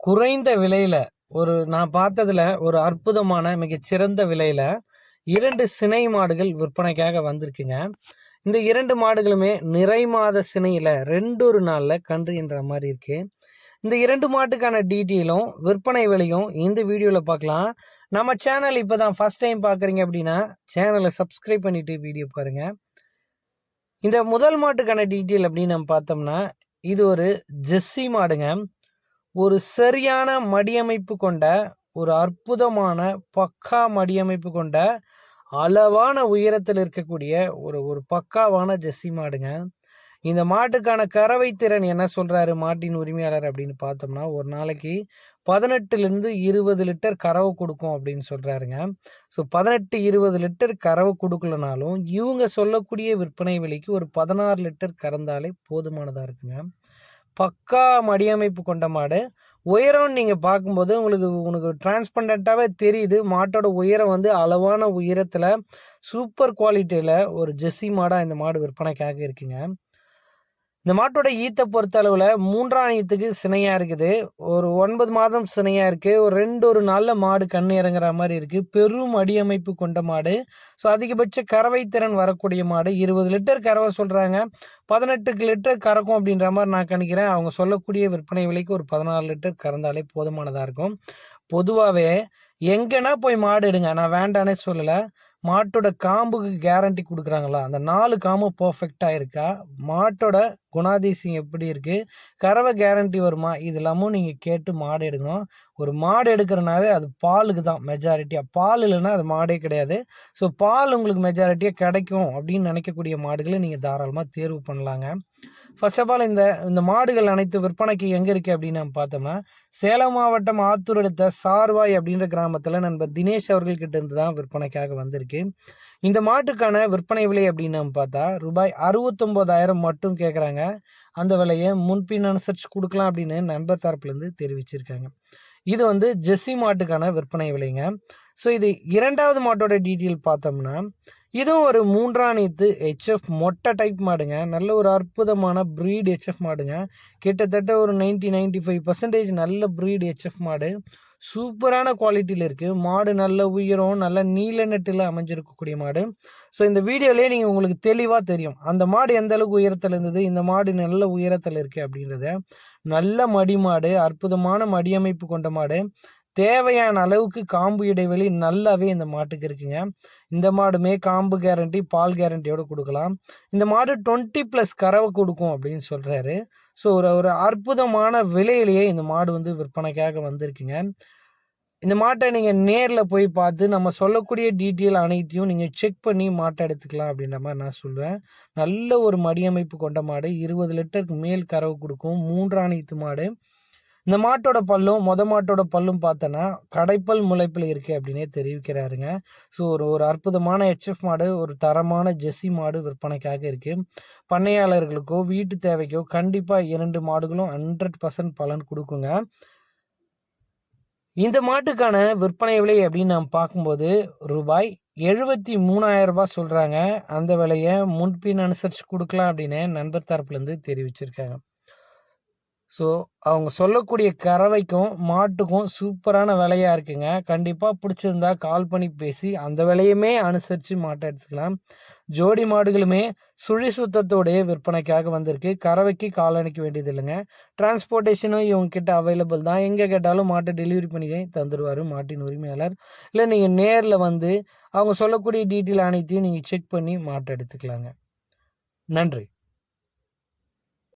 குறைந்த விலையில் ஒரு நான் பார்த்ததுல ஒரு அற்புதமான மிகச்சிறந்த விலையில் இரண்டு சினை மாடுகள் விற்பனைக்காக வந்திருக்குங்க. இந்த இரண்டு மாடுகளுமே நிறை மாத சினையில் ரெண்டு ஒரு நாளில் கன்று மாதிரி இருக்குது இந்த இரண்டு மாட்டுக்கான டீட்டெயிலும் விற்பனை விலையும் இந்த வீடியோவில் பார்க்கலாம். நம்ம சேனல் இப்போ தான் ஃபஸ்ட் டைம் பார்க்குறீங்க அப்படின்னா சேனலை சப்ஸ்கிரைப் பண்ணிவிட்டு வீடியோ பாருங்கள் இந்த முதல் மாட்டுக்கான டீட்டெயில் அப்படின்னு நம்ம பார்த்தோம்னா இது ஒரு ஜெஸ்ஸி மாடுங்க. ஒரு சரியான மடியமைப்பு கொண்ட ஒரு அற்புதமான பக்கா மடியமைப்பு கொண்ட அளவான உயரத்தில் இருக்கக்கூடிய ஒரு ஒரு பக்காவான ஜெஸ்ஸி மாடுங்க. இந்த மாட்டுக்கான கறவை திறன் என்ன சொல்கிறாரு மாட்டின் உரிமையாளர் அப்படின்னு பார்த்தோம்னா ஒரு நாளைக்கு பதினெட்டுலேருந்து இருபது லிட்டர் கறவை கொடுக்கும் அப்படின்னு சொல்கிறாருங்க ஸோ பதினெட்டு இருபது லிட்டர் கறவை கொடுக்கலனாலும் இவங்க சொல்லக்கூடிய விற்பனை விலைக்கு ஒரு பதினாறு லிட்டர் கறந்தாலே போதுமானதாக இருக்குங்க. பக்கா மடியமைப்பு கொண்ட மாடு. உயரம்னு நீங்கள் பார்க்கும்போது உங்களுக்கு உனக்கு டிரான்ஸ்பண்டண்ட்டாகவே தெரியுது. மாட்டோட உயரம் வந்து அளவான உயரத்தில் சூப்பர் குவாலிட்டியில் ஒரு ஜெஸ்ஸி மாடாக இந்த மாடு விற்பனைக்காக இருக்குங்க. இந்த மாட்டோட ஈத்தை பொறுத்த அளவில் மூன்றாம் ஈத்துக்கு சினையாக இருக்குது. ஒரு ஒன்பது மாதம் சினையாக இருக்குது ஒரு ரெண்டு ஒரு நாளில் மாடு கண் இறங்குற மாதிரி இருக்குது பெரும் அடியமைப்பு கொண்ட மாடு. ஸோ அதிகபட்ச கறவை திறன் வரக்கூடிய மாடு. இருபது லிட்டர் கறவை சொல்கிறாங்க பதினெட்டுக்கு லிட்டர் கறக்கும் அப்படின்ற மாதிரி நான் கணிக்கிறேன். அவங்க சொல்லக்கூடிய விற்பனை விலைக்கு ஒரு பதினாலு லிட்டர் கறந்தாலே போதுமானதாக இருக்கும். பொதுவாகவே எங்கன்னா போய் மாடு எடுங்க. நான் வேண்டானே சொல்லலை. மாட்டோட காம்புக்கு கேரண்டி கொடுக்குறாங்களா? அந்த நாலு காம்பு பர்ஃபெக்டாக இருக்கா? மாட்டோட குணாதிசயம் எப்படி இருக்குது கறவை கேரண்டி வருமா? இதெல்லாமும் நீங்கள் கேட்டு மாடு எடுக்கணும். ஒரு மாடு எடுக்கிறனாலே அது பாலுக்கு தான் மெஜாரிட்டியாக பால் இல்லைன்னா அது மாடே கிடையாது. ஸோ பால் உங்களுக்கு மெஜாரிட்டியாக கிடைக்கும் அப்படின்னு நினைக்கக்கூடிய மாடுகளை நீங்கள் தாராளமாக தேர்வு பண்ணலாங்க. ஃபர்ஸ்ட் ஆஃப் ஆல் இந்த இந்த மாடுகள் அனைத்து விற்பனைக்கு எங்கே இருக்குது அப்படின்னு நம்ம பார்த்தோம்னா சேலம் மாவட்டம் ஆத்தூர் அடுத்த சார்வாய் அப்படின்ற கிராமத்தில் நண்பர் தினேஷ் அவர்கள்கிட்ட இருந்து தான் விற்பனைக்காக வந்திருக்கு. இந்த மாட்டுக்கான விற்பனை விலை அப்படின்னு நம்ம பார்த்தா ரூபாய் அறுபத்தொம்போதாயிரம் மட்டும் கேட்குறாங்க அந்த விலையை முன்பின் அனுசரித்து கொடுக்கலாம் அப்படின்னு நண்பர் தரப்புலேருந்து தெரிவிச்சிருக்காங்க. இது வந்து ஜெஸ்ஸி மாட்டுக்கான விற்பனை விலைங்க. ஸோ இது இரண்டாவது மாட்டோட டீட்டெயில் பார்த்தோம்னா இதுவும் ஒரு மூன்றாணித்து ஹெச்எஃப் மொட்டை டைப் மாடுங்க. நல்ல ஒரு அற்புதமான ப்ரீட் ஹெச்எஃப் மாடுங்க. கிட்டத்தட்ட ஒரு நைன்டி நைன்ட்டி ஃபைவ் பர்சன்டேஜ் நல்ல ப்ரீட் ஹெச்எஃப் மாடு. சூப்பரான குவாலிட்டியில் இருக்குது மாடு நல்ல உயரம் நல்ல நீல நெட்டில் அமைஞ்சிருக்கக்கூடிய மாடு. ஸோ இந்த வீடியோலேயே நீங்கள் உங்களுக்கு தெளிவாக தெரியும். அந்த மாடு எந்த அளவுக்கு உயரத்தில் இருந்தது இந்த மாடு நல்ல உயரத்தில் இருக்குது அப்படின்றத. நல்ல மடி மாடு அற்புதமான மடியமைப்பு கொண்ட மாடு. தேவையான அளவுக்கு காம்பு இடைவெளி நல்லாவே இந்த மாட்டுக்கு இருக்குங்க. இந்த மாடுமே காம்பு கேரண்டி பால் கேரண்டியோடு கொடுக்கலாம். இந்த மாடு டுவெண்ட்டி ப்ளஸ் கறவை கொடுக்கும் அப்படின்னு சொல்கிறாரு ஸோ ஒரு ஒரு அற்புதமான விலையிலேயே இந்த மாடு வந்து விற்பனைக்காக வந்திருக்குங்க. இந்த மாட்டை நீங்கள் நேரில் போய் பார்த்து நம்ம சொல்லக்கூடிய டீட்டெயில் அனைத்தையும் நீங்கள் செக் பண்ணி மாட்டை எடுத்துக்கலாம் அப்படின்ற மாதிரி நான் சொல்லுவேன். நல்ல ஒரு மடியமைப்பு கொண்ட மாடு இருபது லிட்டருக்கு மேல் கறவை கொடுக்கும். மூன்றாணித்து மாடு. இந்த மாட்டோட பல்லும் மொத மாட்டோட பல்லும் பார்த்தோன்னா கடைப்பல் முளைப்பில் இருக்குது அப்படின்னே தெரிவிக்கிறாருங்க. ஸோ ஒரு ஒரு அற்புதமான ஹெச்எஃப் மாடு ஒரு தரமான ஜெஸ்ஸி மாடு விற்பனைக்காக இருக்குது பண்ணையாளர்களுக்கோ வீட்டு தேவைக்கோ கண்டிப்பாக இரண்டு மாடுகளும் ஹண்ட்ரட் பர்சன்ட் பலன் கொடுக்குங்க. இந்த மாட்டுக்கான விற்பனை விலை அப்படின்னு நாம் பார்க்கும்போது ரூபாய் எழுபத்தி மூணாயிரம் ரூபாய் சொல்கிறாங்க அந்த விலையை முன்பின் அனுசரித்து கொடுக்கலாம் அப்படின்னு நண்பர் தரப்புலேருந்து தெரிவிச்சிருக்காங்க. ஸோ அவங்க சொல்லக்கூடிய கறவைக்கும் மாட்டுக்கும் சூப்பரான விலையாக இருக்குங்க. கண்டிப்பாக பிடிச்சிருந்தா கால் பண்ணி பேசி அந்த விலையுமே அனுசரித்து மாட்டை எடுத்துக்கலாம். ஜோடி மாடுகளுமே சுழி சுத்தத்தோடைய விற்பனைக்காக வந்திருக்கு. கறவைக்கு கால் அணைக்க வேண்டியது இல்லைங்க டிரான்ஸ்போர்ட்டேஷனும் இவங்க கிட்டே அவைலபிள் தான். எங்கே கேட்டாலும் மாட்டை டெலிவரி பண்ணி தந்துடுவார் மாட்டின் உரிமையாளர். இல்லை நீங்கள் நேரில் வந்து அவங்க சொல்லக்கூடிய டீட்டெயில் அனைத்தையும் நீங்கள் செக் பண்ணி மாட்டை எடுத்துக்கலாங்க. நன்றி.